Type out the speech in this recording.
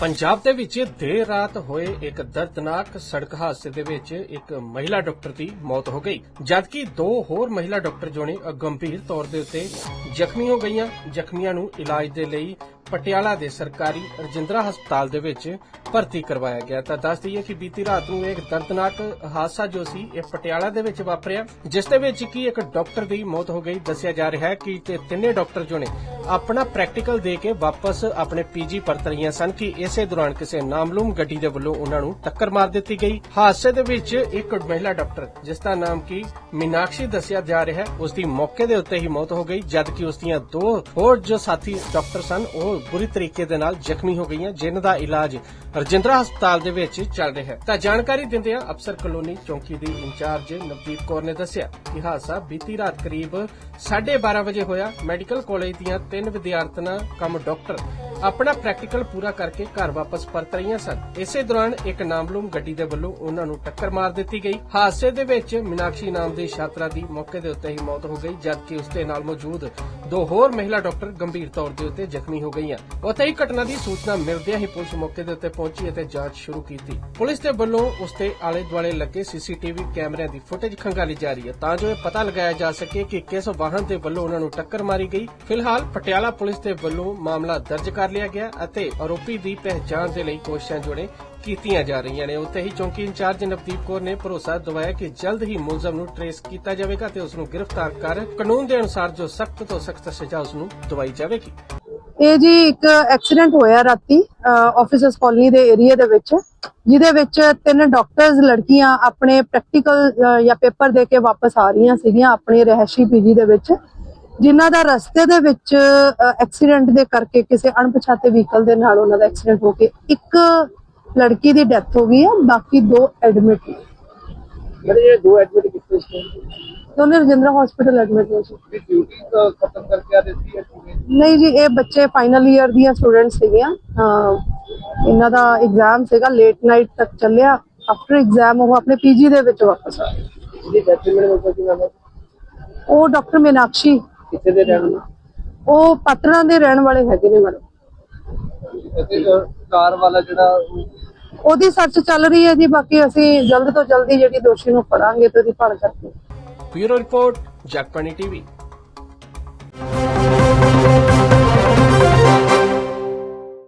ਪੰਜਾਬ ਦੇ ਵਿੱਚ ਦੇਰ ਰਾਤ ਹੋਏ ਇੱਕ ਦਰਦਨਾਕ ਸੜਕ ਹਾਦਸੇ ਦੇ ਵਿੱਚ ਇੱਕ ਮਹਿਲਾ ਡਾਕਟਰ ਦੀ ਮੌਤ ਹੋ ਗਈ। ਜਦਕਿ ਦੋ ਹੋਰ ਮਹਿਲਾ ਡਾਕਟਰ ਜੋ ਨੇ ਗੰਭੀਰ ਤੌਰ ਦੇ ਉੱਤੇ ਜ਼ਖਮੀ ਹੋ ਗਈਆਂ। ਜ਼ਖਮੀਆਂ ਨੂੰ ਇਲਾਜ ਦੇ ਲਈ ਪਟਿਆਲਾ ਦੇ ਸਰਕਾਰੀ ਰਜਿੰਦਰਾ ਹਸਪਤਾਲ ਦੇ ਵਿੱਚ ਭਰਤੀ ਕਰਵਾਇਆ ਗਿਆ। ਤਾਂ ਦੱਸ ਦਈਏ ਕਿ ਬੀਤੀ ਰਾਤ ਨੂੰ ਇੱਕ ਦਰਦਨਾਕ ਹਾਦਸਾ ਜੋ ਸੀ, ਇਹ ਪਟਿਆਲਾ ਦੇ ਵਿੱਚ ਵਾਪਰਿਆ, ਜਿਸ ਦੇ ਵਿੱਚ ਕੀ ਇੱਕ ਡਾਕਟਰ ਦੀ ਮੌਤ ਹੋ ਗਈ। ਦੱਸਿਆ ਜਾ ਰਿਹਾ ਹੈ ਕਿ ਤੇ ਤਿੰਨੇ ਡਾਕਟਰ ਜੋ ਨੇ, ਆਪਣਾ ਪ੍ਰੈਕਟੀਕਲ ਦੇ ਕੇ ਵਾਪਸ ਆਪਣੇ ਪੀਜੀ ਪਰਤ ਰਹੀਆਂ ਸਨ ਕਿ ਇਸੇ ਦੌਰਾਨ ਕਿਸੇ ਨਾਮਲੂਮ ਗੱਡੀ ਦੇ ਵੱਲੋਂ ਉਹਨਾਂ ਨੂੰ ਟੱਕਰ ਮਾਰ ਦਿੱਤੀ ਗਈ। ਹਾਦਸੇ ਦੇ ਵਿੱਚ ਇੱਕ ਮਹਿਲਾ ਡਾਕਟਰ, ਜਿਸ ਦਾ ਨਾਮ ਕੀ ਮੀਨਾਕਸ਼ੀ ਦੱਸਿਆ ਜਾ ਰਿਹਾ ਹੈ, ਉਸ ਦੀ ਮੌਕੇ ਦੇ ਉੱਤੇ ਹੀ ਮੌਤ ਹੋ ਗਈ, ਜਦਕਿ ਉਸ ਦੀਆਂ ਦੋ ਹੋਰ ਜੋ ਸਾਥੀ ਡਾਕਟਰ ਸਨ, ਉਹ ਬੁਰੀ ਤਰੀਕੇ ਦੇ ਨਾਲ ਜ਼ਖਮੀ ਹੋ ਗਈਆਂ ਜਿਨ੍ਹਾਂ ਦਾ ਇਲਾਜ ਰਜਿੰਦਰਾ ਹਸਪਤਾਲ ਦੇ ਵਿੱਚ ਚੱਲ ਰਿਹਾ ਹੈ। ਤਾਂ ਜਾਣਕਾਰੀ ਦਿੰਦਿਆਂ ਅਫਸਰ ਕਲੋਨੀ ਚੌਂਕੀ ਦੀ ਇੰਚਾਰਜ ਨਵਦੀਪ ਕੌਰ ਨੇ ਦੱਸਿਆ ਕਿ ਹਾਦਸਾ ਬੀਤੀ ਰਾਤ ਕਰੀਬ 12:30 ਵਜੇ ਹੋਇਆ। ਮੈਡੀਕਲ ਕਾਲਜ ਦੀਆਂ ਤਿੰਨ ਵਿਦਿਆਰਥਣਾਂ, ਕਮ ਡਾਕਟਰ ਆਪਣਾ ਪ੍ਰੈਕਟੀਕਲ ਪੂਰਾ ਕਰਕੇ ਘਰ ਵਾਪਸ ਪਰਤ ਰਹੀਆਂ ਸਨ। ਇਸੇ ਦੌਰਾਨ ਇੱਕ ਨਾਮਲੂਮ ਗੱਡੀ ਦੇ ਵੱਲੋਂ ਉਹਨਾਂ ਨੂੰ ਟੱਕਰ ਮਾਰ ਦਿੱਤੀ ਗਈ। ਹਾਦਸੇ ਦੇ ਵਿੱਚ ਮੀਨਾਕਸ਼ੀ ਨਾਮ ਦੀ ਛਾਤਰਾ ਦੀ ਮੌਕੇ ਦੇ ਉੱਤੇ ਹੀ ਮੌਤ ਹੋ ਗਈ, ਜਦਕਿ ਉਸ ਦੇ ਨਾਲ ਮੌਜੂਦ ਦੋ ਹੋਰ ਮਹਿਲਾ ਡਾਕਟਰ ਗੰਭੀਰ ਤੌਰ ਦੇ ਉੱਤੇ ਜ਼ਖਮੀ ਹੋ ਗਈਆਂ। ਉੱਥੇ ਹੀ ਘਟਨਾ ਦੀ ਸੂਚਨਾ ਮਿਲਦਿਆਂ ਹੀ ਪੁਲਿਸ ਮੌਕੇ ਦੇ ਉੱਤੇ ਪਹੁੰਚੀ ਅਤੇ ਜਾਂਚ ਸ਼ੁਰੂ ਕੀਤੀ। ਪੁਲਿਸ ਦੇ ਵੱਲੋਂ ਉਸ ਦੇ ਆਲੇ ਦੁਆਲੇ ਲੱਗੇ ਸੀਸੀਟੀਵੀ ਕੈਮਰਿਆਂ ਦੀ ਫੁਟੇਜ ਖੰਗਾਲੀ ਜਾ ਰਹੀ ਹੈ, ਤਾਂ ਜੋ ਇਹ ਪਤਾ ਲਗਾਇਆ ਜਾ ਸਕੇ ਕਿ ਕਿਸ ਵਾਹਨ ਦੇ ਵੱਲੋਂ ਉਹਨਾਂ ਨੂੰ ਟੱਕਰ ਮਾਰੀ ਗਈ। ਫਿਲਹਾਲ ਪਟਿਆਲਾ ਪੁਲਿਸ ਦੇ ਵੱਲੋਂ ਮਾਮਲਾ ਦਰਜ ਕਰ ਲਿਆ ਗਿਆ ਅਤੇ ਆਰੋਪੀ ਦੀ ਪਹਿਚਾਣ ਦੇ ਲਈ ਕੋਸ਼ਿਸ਼ਾਂ ਜੁੜੇ ਕੀਤੀਆਂ ਜਾ ਰਹੀਆਂ ਨੇ। ਉੱਥੇ ਹੀ ਚੌਂਕੀ ਇੰਚਾਰਜ ਨਵਦੀਪ ਕੌਰ ਨੇ ਭਰੋਸਾ ਦਿਵਾਇਆ ਕਿ ਜਲਦ ਹੀ ਮੁਲਜ਼ਮ ਨੂੰ ਟਰੇਸ ਕੀਤਾ ਜਾਵੇਗਾ ਤੇ ਉਸ ਨੂੰ ਗ੍ਰਿਫਤਾਰ ਕਰ ਕਾਨੂੰਨ ਦੇ ਅਨੁਸਾਰ ਜੋ ਸਖਤ ਤੋਂ ਸਖਤ ਸਜ਼ਾ ਉਸ ਨੂੰ ਦਵਾਈ ਜਾਵੇਗੀ। ਇਹ ਜੀ ਇੱਕ ਐਕਸੀਡੈਂਟ ਹੋਇਆ ਰਾਤੀ ਆਫਿਸਰਸ ਕਾਲਨੀ ਦੇ ਏਰੀਆ ਦੇ ਵਿੱਚ, ਜਿਹਦੇ ਵਿੱਚ ਤਿੰਨ ਡਾਕਟਰਸ ਲੜਕੀਆਂ ਆਪਣੇ ਪ੍ਰੈਕਟੀਕਲ ਜਾਂ ਪੇਪਰ ਦੇ ਕੇ ਵਾਪਸ ਆ ਰਹੀਆਂ ਸੀਗੀਆਂ ਆਪਣੇ ਰਹਿਸ਼ੀ ਪੀਜੀ ਦੇ ਵਿੱਚ। ਜਿਨ੍ਹਾਂ ਦਾ ਰਸਤੇ ਦੇ ਵਿੱਚ ਐਕਸੀਡੈਂਟ ਦੇ ਕਰਕੇ ਕਿਸੇ ਅਣਪਛਾਤੇ ਵਹੀਕਲ ਦੇ ਨਾਲ ਉਹਨਾਂ ਦਾ ਐਕਸੀਡੈਂਟ ਹੋ ਕੇ ਇੱਕ ਲੜਕੀ ਦੀ ਡੈਥ ਹੋ ਗਈ ਹੈ ਬਾਕੀ ਦੋ ਐਡਮਿਟ ਨੇ। ਮੇਰੇ ਜਿਹੜੇ ਦੋ ਐਡਮਿਟ ਕੀਤੇ ਸੀ? ਦੋਨੇ ਰਜਿੰਦਰਾ ਹਸਪੀਟਲ ਐਡਮਿਟ ਨੇ ਜੀ। ਵੀ ਡਿਊਟੀ ਖਤਮ ਕਰਕੇ ਆ ਦਿੱਤੀ ਹੈ ਕਿਵੇਂ ਨਹੀਂ ਜੀ ਇਹ ਬੱਚੇ ਫਾਈਨਲ ਈਅਰ ਦੀਆਂ ਸਟੂਡੈਂਟਸ ਸੀਗੀਆਂ। ਇਹਨਾਂ ਦਾ ਐਗਜ਼ਾਮ ਸੀਗਾ ਲੇਟ ਨਾਈਟ ਤੱਕ ਚੱਲਿਆ। ਆਫਟਰ ਐਗਜ਼ਾਮ ਉਹ ਆਪਣੇ ਪੀਜੀ ਦੇ ਵਿੱਚ ਵਾਪਸ ਆ ਗਏ। ਉਹ ਡਾਕਟਰ ਮੀਨਾਕਸ਼ੀ। ਕਿੱਥੇ ਦੇ ਰਹਿਣ ਵਾਲੇ? ਉਹ ਪਟਨਾ ਦੇ ਰਹਿਣ ਵਾਲੇ ਹੈਗੇ ਨੇ ਮੈਡਮ ਅਤੇ ਕਾਰ ਵਾਲਾ ਜਿਹੜਾ ਉਹ ਉਹਦੀ ਸਰਚ ਚੱਲ ਰਹੀ ਹੈ ਜੀ ਬਾਕੀ ਅਸੀਂ ਜਲਦ ਤੋਂ ਜਲਦੀ ਜਿਹੜੀ ਦੋਸ਼ੀ ਨੂੰ ਫੜਾਂਗੇ ਤੇ ਉਹਦੀ ਭਾਲ ਕਰਕੇ। Bureau report Jagbani TV.